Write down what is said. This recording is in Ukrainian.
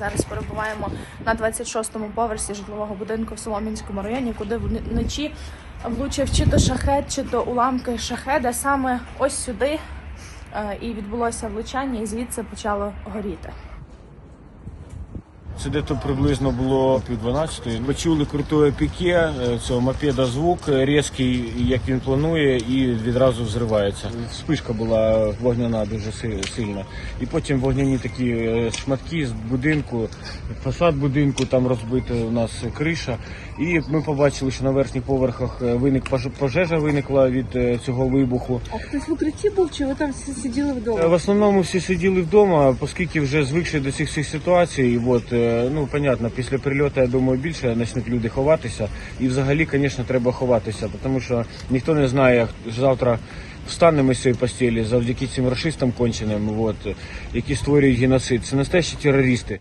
Зараз перебуваємо на 26-му поверсі житлового будинку в Солом'янському районі, куди вночі влучив чи то шахет, чи то уламки шахеда саме ось сюди. е, І відбулося влучання, і звідси почало горіти. Це дето приблизно було пів 12 Почули крутое піке е, цього мопеда звук е, різкий, як він планує, і відразу взривається. Спишка була вогняна дуже си- сильна. І потім вогняні такі е, шматки з будинку, фасад будинку, там розбита у нас криша. І ми побачили, що на верхніх поверхах е, виник пожежа виникла від е, цього вибуху. А хтось в укритті був, чи ви там всі сиділи Е, вдома? В основному всі сиділи вдома, оскільки вже звикші до цих всіх ситуацій. От, е, ну, понятно, після прильоту, я думаю, більше почнуть люди ховатися. І взагалі, звісно, треба ховатися, тому що ніхто не знає, як завтра встанемо з цієї постелі завдяки цим расистам конченим, от, які створюють геноцид. Це настоящі терористи.